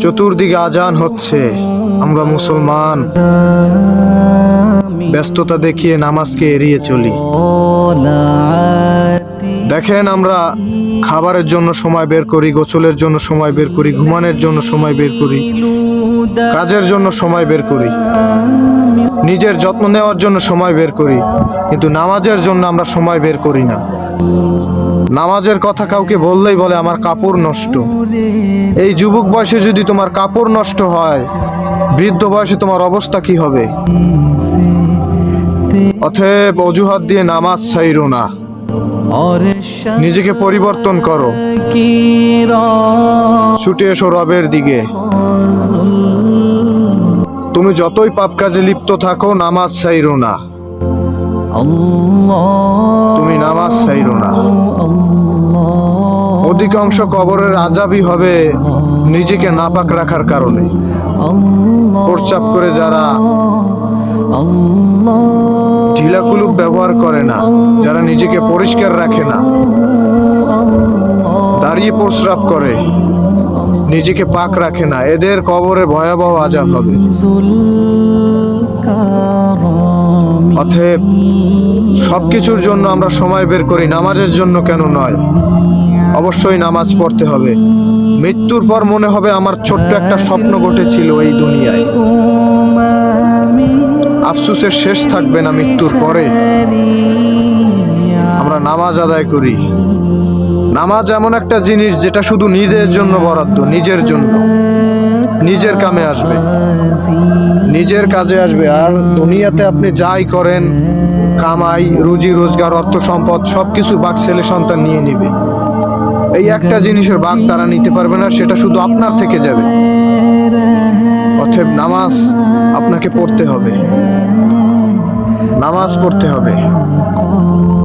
চতুর্দিকে আজান হচ্ছে। আমরা মুসলমান। ব্যস্ততা দেখিয়ে নামাজকে এড়িয়ে চলি। দেখেন আমরা খাবারের জন্য সময় বের করি, গোসলের জন্য সময় বের করি, ঘুমানোর জন্য সময় বের করি, কাজের জন্য সময় বের করি, নিজের যত্ন নেওয়ার জন্য সময় বের করি, কিন্তু নামাজের জন্য আমরা সময় বের করি না। নামাজের কথা কাউকে বললেই বলে, আমার কাপড় নষ্ট। এই যুবক বয়সে যদি তোমার কাপড় নষ্ট হয়, বৃদ্ধ বয়সে তোমার অবস্থা কি হবে? অথেব অজুহাত দিয়ে নামাজ ছাইরো না। নিজেকে পরিবর্তন করো। ছুটে এসো রবের দিকে। তুমি যতই পাপ কাজে লিপ্ত থাকো, নামাজ ছাইরো না। তুমি নামাজ ছাইরো না। অধিকাংশ কবরের আজাবি হবে নিজেকে নাপাক রাখার কারণে। প্রচাপ করে যারা ঢিলাকুলুপ ব্যবহার করে না, যারা নিজেকে পরিষ্কার রাখে না, দাঁড়িয়ে প্রস্রাব করে, নিজেকে পাক রাখে না, এদের কবরে ভয়াবহ আজাব হবে। অথব সব কিছুর জন্য আমরা সময় বের করি, নামাজের জন্য কেন নয়? অবশ্যই নামাজ পড়তে হবে। মৃত্যুর পর মনে হবে আমার ছোট্ট একটা স্বপ্ন ঘটেছিল এই দুনিয়ায়। আফসুসের শেষ থাকবে না মৃত্যুর পরে। আমরা নামাজ আদায় করি। নামাজ এমন একটা জিনিস যেটা শুধু নিজের জন্য বরাদ্দ, নিজের জন্য। নিজের কামে আসবে। নিজের কাজে আসবে। আর দুনিয়াতে আপনি যাই করেন, কামাই, রুজি, রোজগার, অর্থ সম্পদ, সবকিছু বাক ছেলে সন্তান নিয়ে নিবে। এই একটা জিনিসের বাঘ তারা নিতে পারবে না, সেটা শুধু আপনার থেকে যাবে। অথব নামাজ আপনাকে পড়তে হবে। নামাজ পড়তে হবে।